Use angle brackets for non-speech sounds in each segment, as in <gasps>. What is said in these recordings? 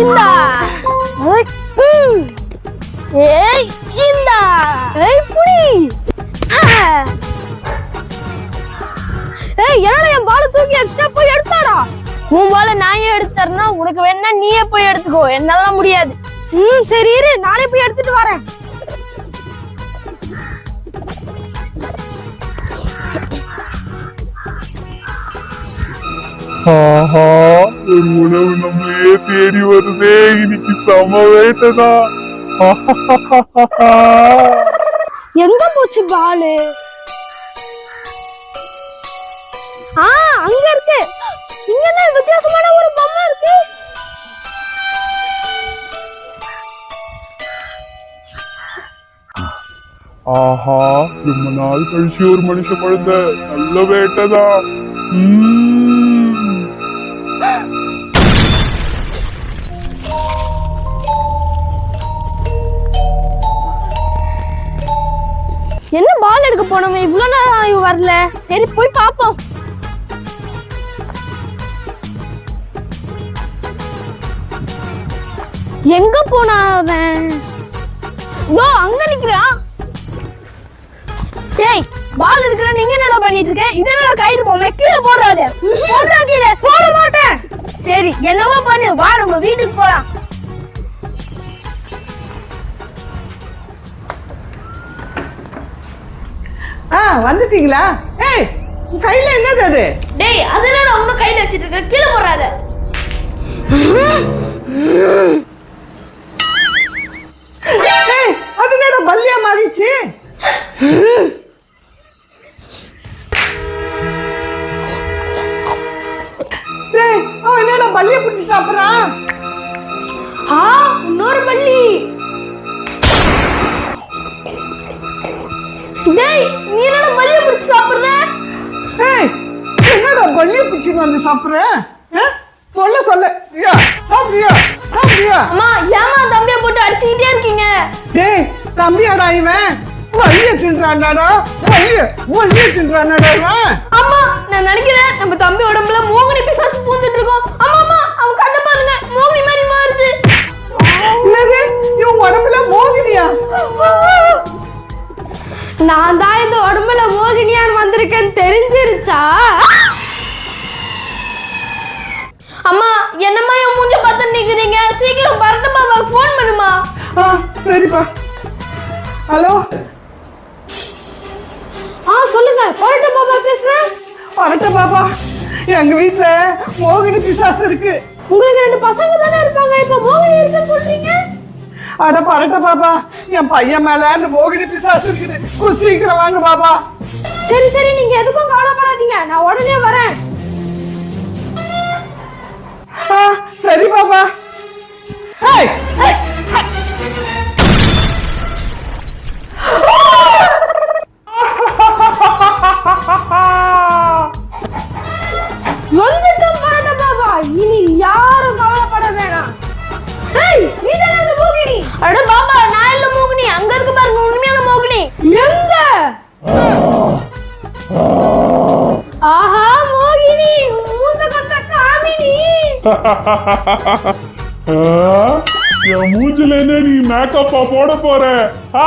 இந்தா. ஏய், இந்தா. ஏய் புடி. ஏய் என்னடா என் பால தூக்கி வச்சுட்டா போய் எடுத்தாடா? உன் பால நான் எடுத்தறனா உனக்கு வேணா நீயே போய் எடுத்துக்கோ. என்னால முடியாது. ம் சரி இரு நானே போய் எடுத்துட்டு வரேன். ஆஹா. ஒரு உணவு நம்மளையே தேடி வருதே. இன்னைக்கு செம வேட்டதா எங்க போச்சு பாலு? ஆ அங்க இருக்கு. இங்க என்ன வித்தியாசமான ஒரு பொம்மை இருக்கு. ஆஹா ரொம்ப நாள் கழிச்சு ஒரு மனுஷன் குழந்தை. நல்ல வேட்டதா என்ன பால் எடுக்க போனோம்? இவ்வளவு நேரம் வரல. சரி போய் பாப்போம். எங்க போனா அவன்? இதோ அங்க நிக்கிறான் டேய் பால் எடுக்கிற. நீங்க என்னடா பண்ணிட்டு இருக்க? இது என்னடா கைட்டு போமே? கீழே ஆ வந்துட்டீங்களா ஏய் உன் கையில என்னது அது? டேய் அதெல்லாம் நான் ஒன்றும் கையில் வச்சிட்டு இருக்கேன் கீழே ஏய் அது என்னடா பல்லியா மாறிடுச்சு? டேய் அவன் என்னடா பல்லிய பிடிச்சி சாப்பிடுறான்? ஆ இன்னொரு பள்ளி டேய் நீ என்னடா பள்ளிய பிடிச்சு சாப்பிடுற? ஏய் என்னடா பல்லிய பிடிச்சிட்டு வந்து சாப்பிடுற? சொல்ல சொல்ல. ஐயா சாப்பிடுறியா? சாப்பிடுறியா? அம்மா ஏமா தம்பிய போட்டு அடிச்சுக்கிட்டே இருக்கீங்க? டேய் தம்பியாடா இவன். வலிய தின்றான்டாடா வலிய வலிய தின்றான்டாடா இவன்? அம்மா நான் நினைக்கிறேன் நம்ம தம்பி உடம்புல மோகினி பிசாசு பூந்துட்டு இருக்கோம். அம்மா நான் தான் இந்த உடம்புல மோகினியான் வந்திருக்கேன்னு தெரிஞ்சிருச்சா? அம்மா என்னம்மா என் மூஞ்ச பார்த்து நிக்கிறீங்க? சீக்கிரம் பரட்ட பாபாக்கு ஃபோன் பண்ணுமா? ஆ சரிப்பா. ஹலோ? ஆ சொல்லுங்க பரட்ட பாபா பேசுறேன் வரட்ட பாப்பா எங்க வீட்ல மோகினி பிசாசு இருக்கு. உங்களுக்கு ரெண்டு பசங்க தானே இருப்பாங்க இப்ப மோகினி அட பரட்ட பாப்பா. என் பையன் மேல அந்த மோகினி பிசாசு இருக்குது. கொஞ்சம் சீக்கிரம் வாங்க பாப்பா. சரி சரி நீங்க எதுக்கும் கவலைப்படாதீங்க. நான் உடனே வரேன். ஆ சரி பாப்பா. ஏய், ஏய், <laughs> என் மூஞ்சில என்ன நீ மேக்கப்பா போட போற? <gasps>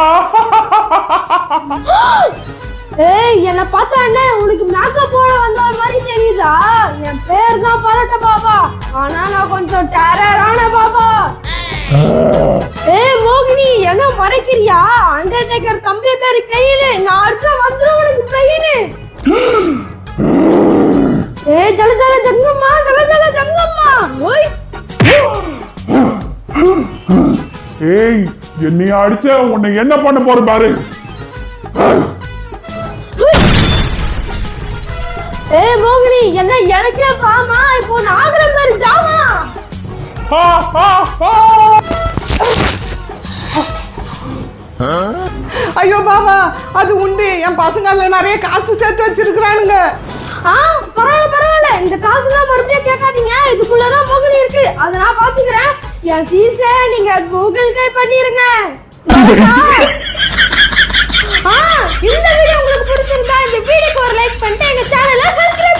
ஏய் என்ன பார்த்தா என்ன? உனக்கு மேக்கப் போட வந்த மாதிரி தெரியுதா? என் பேர் தான் பரட்ட பாபா. ஆனா நான் கொஞ்சம் டெரரான பாபா. <laughs> ஏய் மோகினி என்ன மறைக்கிறியா? அண்டர்டேக்கர் தம்பி பேரு கையில நான் அடிச்சா வந்துரும் உனக்கு ஏய் என்னைய அடிச்ச உன்னை என்ன பண்ண போற பாரு? ஏய் மோகினி என்ன எனக்கே பாமா? இப்போ நான் ஆகிற பேரு ஜாமா. ஐயோ பாபா அது உண்டு. என் பசங்க எல்லாம் நிறைய காசு சேர்த்து வச்சிருக்கிறானுங்க. ஆ பரவாயில்ல பரவாயில்ல. இந்த காசுலாம் மறுபடியும் கேட்காதீங்க. இதுக்குள்ளதான் மோகினி இருக்கு. அதை நான் பாத்துக்கிறேன். என் ஃபீஸ நீங்க கூகுள் பே பண்ணிருங்க. ஆ இந்த வீடியோ உங்களுக்கு பிடிச்சிருந்தா இந்த வீடியோக்கு ஒரு லைக் பண்ணிட்டு எங்க சேனலை சப்ஸ்கிரைப்